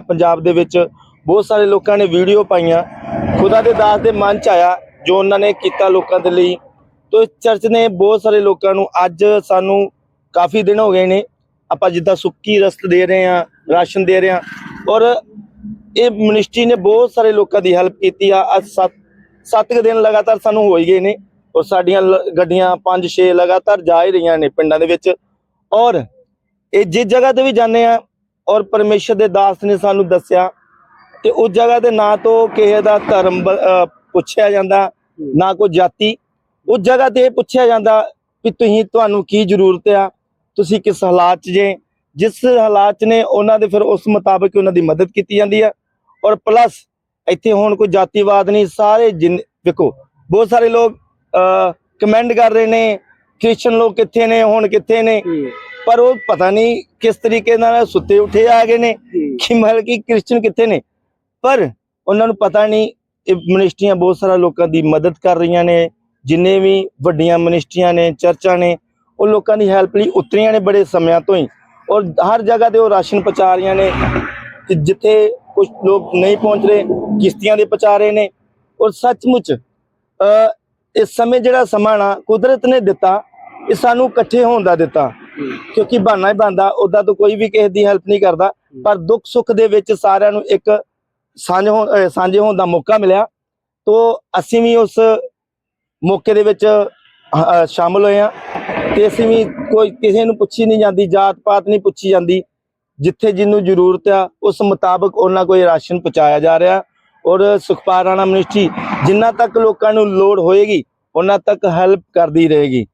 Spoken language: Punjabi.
ਪੰਜਾਬ ਦੇ ਵਿੱਚ ਬਹੁਤ ਸਾਰੇ ਲੋਕਾਂ ਨੇ ਵੀਡੀਓ ਪਾਈਆਂ। ਖੁਦਾ ਦੇ ਦਾਸ ਦੇ ਮਨ ਚ ਆਇਆ ਜੋ ਉਹਨਾਂ ਨੇ ਕੀਤਾ ਲੋਕਾਂ ਦੇ ਲਈ। ਤੋ ਇਸ ਚਰਚ ਨੇ ਬਹੁਤ ਸਾਰੇ ਲੋਕਾਂ ਨੂੰ ਅੱਜ ਸਾਨੂੰ ਕਾਫੀ ਦਿਨ ਹੋ ਗਏ ਨੇ। ਆਪਾਂ ਜਿੱਦਾਂ ਸੁੱਕੀ ਰਸਤ ਦੇ ਰਹੇ ਹਾਂ, ਰਾਸ਼ਨ ਦੇ ਰਹੇ ਹਾਂ ਔਰ ਇਹ ਮਿਨਿਸਟਰੀ ਨੇ ਬਹੁਤ ਸਾਰੇ ਲੋਕਾਂ ਦੀ ਹੈਲਪ ਕੀਤੀ ਆ। ਅੱਜ ਸੱਤ ਸੱਤ ਕੁ ਦਿਨ ਲਗਾਤਾਰ ਸਾਨੂੰ ਹੋ ਹੀ ਗਏ ਨੇ ਔਰ ਸਾਡੀਆਂ ਲ- ਗੱਡੀਆਂ 5-6 ਲਗਾਤਾਰ ਜਾ ਹੀ ਰਹੀਆਂ ਨੇ ਪਿੰਡਾਂ ਦੇ ਵਿੱਚ। ਔਰ ਇਹ ਜਿਸ ਜਗ੍ਹਾ ਤੇ ਵੀ ਜਾਂਦੇ ਆ ਔਰ ਪਰਮੇਸ਼ਰ ਦੇ ਦਾਸ ਨੇ ਸਾਨੂੰ ਦੱਸਿਆ ਤੇ ਉਸ ਜਗ੍ਹਾ ਤੇ ਨਾ ਤੋਂ ਕਿਸੇ ਦਾ ਧਰਮ ਪੁੱਛਿਆ ਜਾਂਦਾ, ਨਾ ਕੋਈ ਜਾਤੀ। ਉਸ ਜਗ੍ਹਾ ਤੇ ਪੁੱਛਿਆ ਜਾਂਦਾ ਕਿ ਤੁਸੀਂ, ਤੁਹਾਨੂੰ ਕੀ ਜ਼ਰੂਰਤ ਆ? ਤੁਸੀਂ ਕਿਸ ਹਾਲਾਤ 'ਚ ਜੇ? ਜਿਸ ਹਾਲਾਤ 'ਚ ਨੇ, ਉਹਨਾਂ ਦੇ ਫਿਰ ਉਸ ਮੁਤਾਬਕ ਉਹਨਾਂ ਦੀ ਮਦਦ ਕੀਤੀ ਜਾਂਦੀ ਆ। ਔਰ ਪਲੱਸ ਇੱਥੇ ਹੁਣ ਕੋਈ ਜਾਤੀਵਾਦ ਨਹੀਂ, ਸਾਰੇ ਜਿੰਨ, ਵੇਖੋ, ਬਹੁਤ ਸਾਰੇ ਲੋਕ ਕਮੈਂਟ ਕਰ ਰਹੇ ਨੇ ਕ੍ਰਿਸਚਨ ਲੋਕ ਕਿੱਥੇ ਨੇ, ਹੁਣ ਕਿੱਥੇ ਨੇ? ਪਰ ਉਹ ਪਤਾ ਨਹੀਂ ਕਿਸ ਤਰੀਕੇ ਨਾਲ ਸੁੱਤੇ ਉੱਠੇ ਆ ਗਏ ਨੇ ਕਿ ਮਤਲਬ ਕਿ ਕ੍ਰਿਸਚਨ ਕਿੱਥੇ ਨੇ। ਪਰ ਉਹਨਾਂ ਨੂੰ ਪਤਾ ਨਹੀਂ ਇਹ ਮਿਨਿਸਟਰੀਆਂ ਬਹੁਤ ਸਾਰਾ ਲੋਕਾਂ ਦੀ ਮਦਦ ਕਰ ਰਹੀਆਂ ਨੇ ਜਿੰਨੇ ਵੀ ਵੱਡੀਆਂ ਮਿਨਿਸਟਰੀਆਂ ਨੇ ਚਰਚਾਂ ਨੇ ਉਹ ਲੋਕਾਂ ਦੀ ਹੈਲਪ ਲਈ ਉਤਰੀਆਂ ਨੇ ਬੜੇ ਸਮਿਆਂ ਤੋਂ ਹੀ। ਔਰ ਹਰ ਜਗ੍ਹਾ ਤੇ ਉਹ ਰਾਸ਼ਨ ਪਹੁੰਚਾ ਰਹੀਆਂ ਨੇ ਜਿੱਥੇ ਕੁਝ ਲੋਕ ਨਹੀਂ ਪਹੁੰਚ ਰਹੇ ਕਿਸ਼ਤੀਆਂ ਦੇ ਪਹੁੰਚਾ ਰਹੇ ਨੇ। ਔਰ ਸੱਚਮੁੱਚ ਇਸ ਸਮੇਂ ਜਿਹੜਾ ਸਮਾਂ ਨਾ ਕੁਦਰਤ ਨੇ ਦਿੱਤਾ ਇਹ ਸਾਨੂੰ ਇਕੱਠੇ ਹੋਣ ਦਾ ਦਿੱਤਾ। ਕਿਉਂਕਿ ਬਹਾਨਾ ਹੀ ਬੰਦਾ ਉਦਾਂ ਤੋਂ ਕੋਈ ਵੀ ਕਿਸੇ ਦੀ ਹੈਲਪ ਨਹੀਂ ਕਰਦਾ। ਪਰ ਦੁੱਖ ਸੁੱਖ ਦੇ ਵਿੱਚ ਸਾਰਿਆਂ ਨੂੰ ਇੱਕ ਸਾਂਝ ਸਾਂਝੇ ਹੋਣ ਦਾ ਮੌਕਾ ਮਿਲਿਆ। ਤੋ ਅਸੀਂ ਵੀ ਉਸ ਮੌਕੇ ਦੇ ਵਿੱਚ ਅਹ, ਸ਼ਾਮਲ ਹੋਏ ਆ ਤੇ ਅਸੀਂ ਵੀ ਕੋਈ ਕਿਸੇ ਨੂੰ ਪੁੱਛੀ ਨਹੀਂ ਜਾਂਦੀ ਜਾਤ ਪਾਤ ਨਹੀਂ ਪੁੱਛੀ ਜਾਂਦੀ। ਜਿੱਥੇ ਜਿਹਨੂੰ ਜ਼ਰੂਰਤ ਆ ਉਸ ਮੁਤਾਬਕ ਉਹਨਾਂ ਕੋਈ ਰਾਸ਼ਨ ਪਹੁੰਚਾਇਆ ਜਾ ਰਿਹਾ। ਔਰ ਸੁਖਪਾਲ ਰਾਣਾ ਮਿਨਿਸਟਰੀ ਜਿੰਨਾ ਤੱਕ ਲੋਕਾਂ ਨੂੰ ਲੋੜ ਹੋਏਗੀ ਉਹਨਾਂ ਤੱਕ ਹੈਲਪ ਕਰਦੀ ਰਹੇਗੀ।